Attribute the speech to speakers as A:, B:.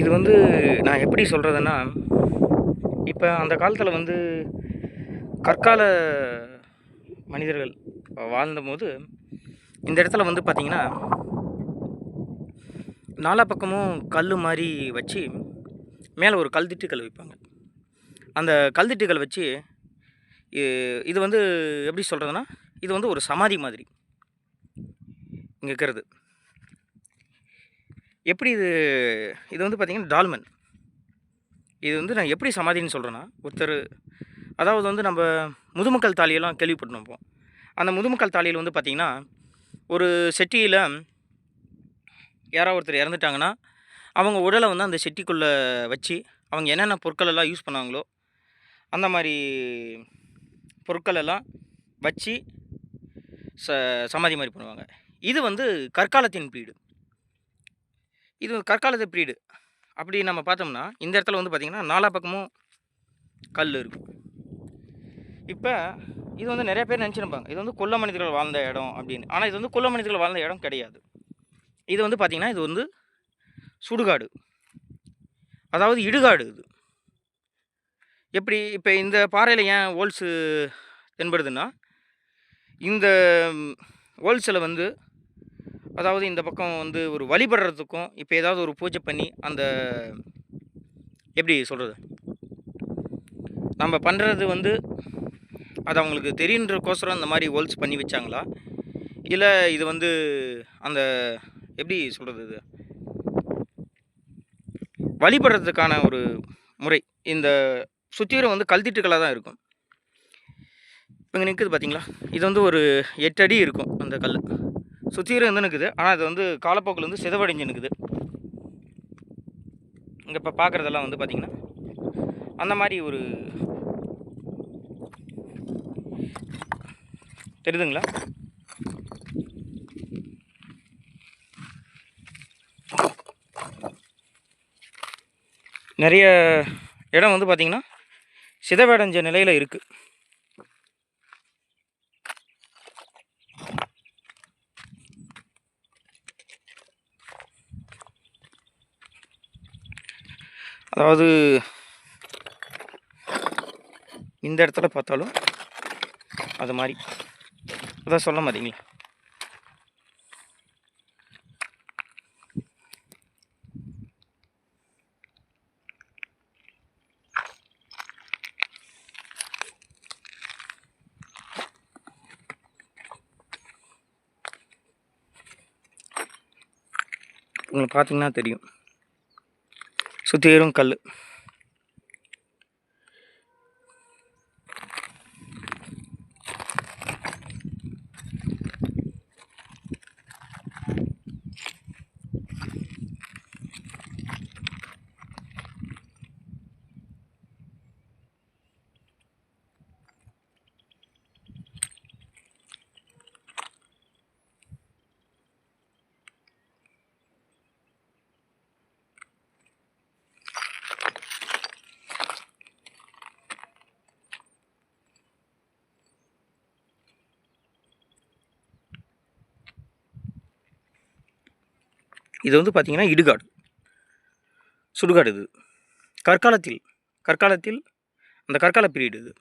A: இது வந்து நான் எப்படி சொல்கிறதுன்னா இப்போ அந்த காலத்தில் வந்து கற்கால மனிதர்கள் வாழ்ந்தபோது இந்த இடத்துல வந்து பார்த்திங்கன்னா நாலா பக்கமும் கல் மாதிரி வச்சு மேலே ஒரு கல்திட்டுக்கல் வைப்பாங்க. அந்த கல்திட்டுக்கல் வச்சு இது வந்து எப்படி சொல்கிறதுனா இது வந்து ஒரு சமாதி மாதிரி இங்கே இருக்கிறது. எப்படி இது இது வந்து பார்த்திங்கன்னா டால்மன். இது வந்து நான் எப்படி சமாதின்னு சொல்கிறேன்னா ஒருத்தர் அதாவது வந்து நம்ம முதுமக்கள் தாலியெல்லாம் கேள்விப்பட்டிருப்போம் அந்த முதுமக்கள் தாலியில் வந்து பார்த்திங்கன்னா ஒரு செட்டியில் யாராவது ஒருத்தர் இறந்துட்டாங்கன்னா அவங்க உடலை வந்து அந்த செட்டிக்குள்ளே வச்சு அவங்க என்னென்ன பொருட்கள் எல்லாம் யூஸ் பண்ணாங்களோ அந்த மாதிரி பொருட்கள் எல்லாம் வச்சு ச சமாதி மாதிரி பண்ணுவாங்க. இது வந்து கற்காலத்தின் பீடு. இது கற்காலத்து பீரியடு. அப்படி நம்ம பார்த்தோம்னா இந்த இடத்துல வந்து பார்த்திங்கன்னா நாலா பக்கமும் கல் இருக்கும் இப்போ இது வந்து நிறைய பேர் நினச்சிருப்பாங்க இது வந்து கொல்ல மனிதர்கள் வாழ்ந்த இடம் அப்படின்னு. ஆனால் இது வந்து கொல்ல மனிதர்கள் வாழ்ந்த இடம் கிடையாது. இது வந்து பார்த்திங்கன்னா இது வந்து சுடுகாடு. அதாவது இடுகாடு இது. எப்படி இப்போ இந்த பாறையில் ஏன் ஹோல்ஸு தென்படுதுன்னா இந்த ஹோல்ஸில் வந்து அதாவது இந்த பக்கம் வந்து ஒரு வழிபடுறதுக்கும் இப்போ ஏதாவது ஒரு பூஜை பண்ணி அந்த எப்படி சொல்கிறது நம்ம பண்ணுறது வந்து அது அவங்களுக்கு தெரியுன்றக்கோசரம் இந்த மாதிரி ஹோல்ஸ் பண்ணி வச்சாங்களா? இல்லை இது வந்து அந்த எப்படி சொல்கிறது இது? வழிபடுறதுக்கான ஒரு முறை. இந்த சுற்றிலும் வந்து கல்திட்டுக்களாக தான் இருக்கும். இப்போ இங்கே நிற்குது பார்த்தீங்களா இது வந்து ஒரு எட்டு அடி இருக்கும் அந்த கல் சுற்றிலும் வந்து நிற்குது ஆனால் அது வந்து காலப்போக்கில் வந்து சிதவடைஞ்சு நிற்குது இங்கே இப்போ பார்க்குறதெல்லாம் வந்து பார்த்திங்கன்னா அந்த மாதிரி ஒரு தெரியுதுங்களா? நிறைய இடம் வந்து பார்த்திங்கன்னா சிதவடைஞ்ச நிலையில் இருக்குது அதாவது இந்த இடத்துல பார்த்தாலும் அது மாதிரி. அதான் சொல்ல மாட்டீங்களா? உங்களுக்கு பார்த்தீங்கன்னா தெரியும். சுற்றிலும் கல். இது வந்து பார்த்திங்கன்னா இடுகாடு. சுடுகாடு இது. கற்காலத்தில் கற்காலத்தில் அந்த கற்கால பீரியட் இது.